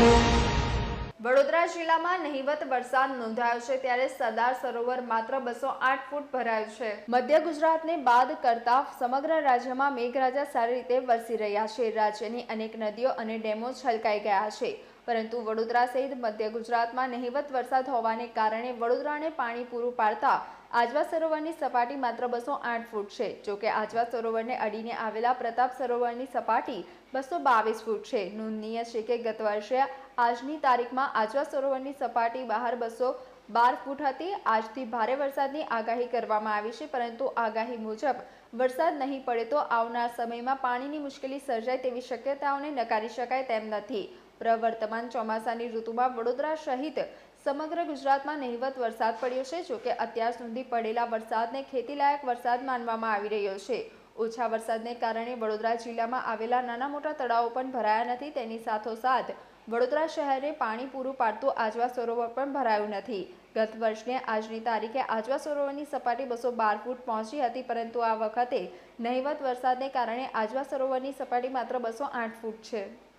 વડોદરા જિલ્લામાં નહિવત વરસાદ નોંધાયો છે ત્યારે સરદાર સરોવર માત્ર બસો આઠ ફૂટ ભરાયું છે. મધ્ય ગુજરાતને બાદ કરતા સમગ્ર રાજ્યમાં મેઘરાજા સારી રીતે વરસી રહ્યા છે. રાજ્યની અનેક નદીઓ અને ડેમો છલકાઈ ગયા છે. પરંતુ વડોદરા સહિત મધ્ય ગુજરાતમાં નહિવત વરસાદ હોવાને કારણે વડોદરાને પાણી પૂરું પાડતા આજવા સરોવરની સપાટી માત્ર બસો આઠ ફૂટ છે. જોકે આજવા સરોવરને અડીને આવેલા પ્રતાપ સરોવરની સપાટી બસો બાવીસ ફૂટ છે. નોંધનીય છે કે ગત વર્ષે આજની તારીખમાં આજવા સરોવરની સપાટી બહાર બસો બાર ફૂટ હતી. આજથી ભારે વરસાદની આગાહી કરવામાં આવી છે, પરંતુ આગાહી મુજબ વરસાદ નહીં પડે તો આવનાર સમયમાં પાણીની મુશ્કેલી સર્જાય તેવી શક્યતાઓને નકારી શકાય તેમ નથી. પ્રવર્તમાન ચોમાસાની ઋતુમાં વડોદરા સહિત સમગ્ર ગુજરાતમાં નહિવત વરસાદ પડ્યો છે જોકે અત્યાર સુધી પડેલા વરસાદને ખેતીલાયક વરસાદ માનવામાં આવી રહ્યો છે. ઓછા વરસાદને કારણે વડોદરા જિલ્લામાં આવેલા નાના મોટા તળાવો પણ ભરાયા નથી. તેની સાથોસાથ વડોદરા શહેરે પાણી પૂરું પાડતું આજવા સરોવર પણ ભરાયું નથી. ગત વર્ષને આજની તારીખે આજવા સરોવરની સપાટી બસો બાર ફૂટ પહોંચી હતી, પરંતુ આ વખતે નહિવત વરસાદને કારણે આજવા સરોવરની સપાટી માત્ર બસો આઠ ફૂટ છે.